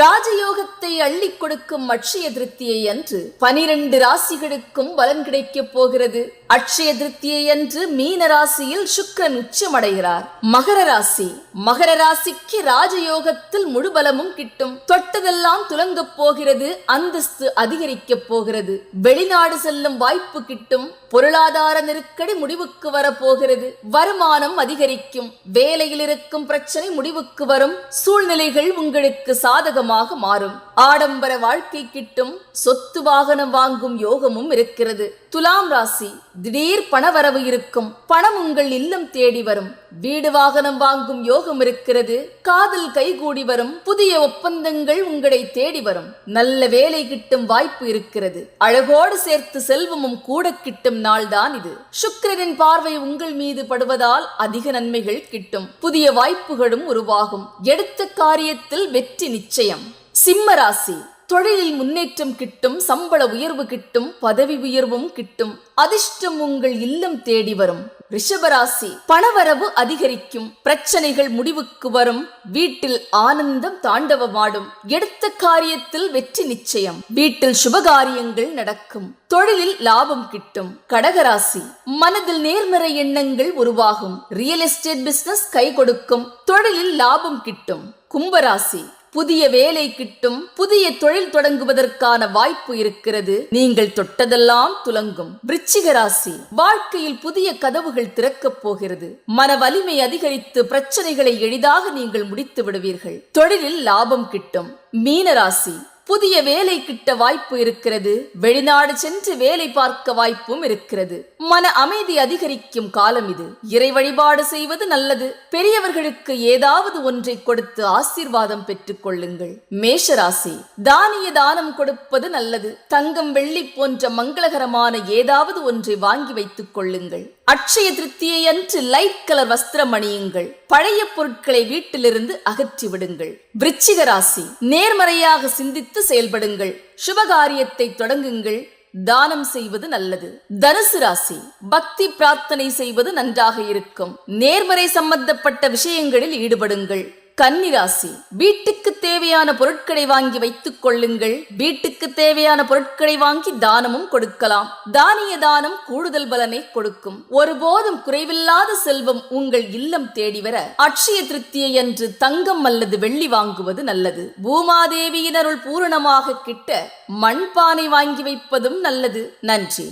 ராஜயோக ராஜயோகத்தை அள்ளி கொடுக்கும் அட்சய திருப்தியை அன்று பனிரெண்டு ராசிகளுக்கும் பலன் கிடைக்கப் போகிறது. அட்சய திருப்தியை அன்று மீன ராசியில் சுக்கிரன் உச்சமடைகிறார். மகர ராசி. மகர ராசிக்கு ராஜயோகத்தில் முழு பலமும் கிட்டும். தொட்டதெல்லாம் துலங்கப் போகிறது. அந்தஸ்து அதிகரிக்கப் போகிறது. வெளிநாடு செல்லும் வாய்ப்பு கிட்டும். பொருளாதார நெருக்கடி முடிவுக்கு வரப்போகிறது வருமானம் அதிகரிக்கும். வேலையில் இருக்கும் பிரச்சனை முடிவுக்கு வரும். சூழ்நிலைகள் உங்களுக்கு சாதகமாக மாறும். ஆடம்பர வாழ்க்கை கிட்டும் சொத்து வாகனம் வாங்கும் யோகமும் இருக்கிறது. துலாம் ராசி திடீர் பணவரவு இருக்கும். பணம் உங்கள் இல்லம் தேடி வரும். வீடு வாகனம் வாங்கும் யோகம் இருக்கிறது. காதல் கைகூடி வரும். புதிய ஒப்பந்தங்கள் உங்களை தேடி வரும். நல்ல வேலை கிட்டும் வாய்ப்பு இருக்கிறது. அழகோடு சேர்த்து செல்வமும் கூட கிட்டும் நாள்தான் இது. சுக்கிரனின் பார்வை உங்கள் மீது படுவதால் அதிக நன்மைகள் கிட்டும். புதிய வாய்ப்புகளும் உருவாகும். எடுத்த காரியத்தில் வெற்றி நிச்சயம். சிம்ம ராசி. தொழிலில் முன்னேற்றம் கிட்டும் சம்பள உயர்வு கிட்டும் பதவி உயர்வும் கிட்டும் அதிர்ஷ்டம் உங்கள் இல்லம் தேடி வரும். ரிஷபராசி பணவரவு அதிகரிக்கும் பிரச்சனைகள் முடிவுக்கு வரும் வீட்டில் ஆனந்தம் தாண்டவமாடும் எடுத்த காரியத்தில் வெற்றி நிச்சயம் வீட்டில் சுபகாரியங்கள் நடக்கும் தொழிலில் லாபம் கிட்டும். கடகராசி மனதில் நேர்மறை எண்ணங்கள் உருவாகும் ரியல் எஸ்டேட் பிசினஸ் கை கொடுக்கும் தொழிலில் லாபம் கிட்டும். கும்பராசி புதிய வேலை கிட்டும் புதிய தொழில் தொடங்குவதற்கான வாய்ப்பு இருக்கிறது. நீங்கள் தொட்டதெல்லாம் துலங்கும். விருச்சிக ராசி வாழ்க்கையில் புதிய கதவுகள் திறக்கப் போகிறது. மன வலிமை அதிகரித்து பிரச்சனைகளை எளிதாக நீங்கள் முடித்து விடுவீர்கள். தொழிலில் லாபம் கிட்டும். மீனராசி புதிய வேலை கிட்ட வாய்ப்பு இருக்கிறது. வெளிநாடு சென்று வேலை பார்க்க வாய்ப்பும் இருக்கிறது. மன அமைதி அதிகரிக்கும் காலம் இது. இறை வழிபாடு செய்வது நல்லது. பெரியவர்களுக்கு ஏதாவது ஒன்றை கொடுத்து ஆசீர்வாதம் பெற்றுக் கொள்ளுங்கள். மேஷராசி தானிய தானம் கொடுப்பது நல்லது. தங்கம் வெள்ளி போன்ற மங்களகரமான ஏதாவது ஒன்றை வாங்கி வைத்துக் கொள்ளுங்கள். அட்சய திருப்தியை அன்று லைட் கலர் வஸ்திரம் அணியுங்கள். பழைய பொருட்களை வீட்டிலிருந்து அகற்றி விடுங்கள் விருச்சிக ராசி நேர்மறையாக சிந்தித்து செயல்படுங்கள். சுபகாரியத்தை தொடங்குங்கள். தானம் செய்வது நல்லது. தனுசு ராசி பக்தி பிரார்த்தனை செய்வது நன்றாக இருக்கும். நேர்மறை சம்பந்தப்பட்ட விஷயங்களில் ஈடுபடுங்கள். கன்னிராசி வீட்டுக்கு தேவையான பொருட்களை வாங்கி வைத்துக் கொள்ளுங்கள். வீட்டுக்கு தேவையான பொருட்களை வாங்கி தானமும் கொடுக்கலாம். தானிய தானம் கூடுதல் பலனை கொடுக்கும். ஒருபோதும் குறைவில்லாத செல்வம் உங்கள் இல்லம் தேடி வர அட்சய திருப்தியை அன்று தங்கம் அல்லது வெள்ளி வாங்குவது நல்லது. பூமாதேவியினருள் பூரணமாக கிட்ட மண்பானை வாங்கி வைப்பதும் நல்லது. நன்றி.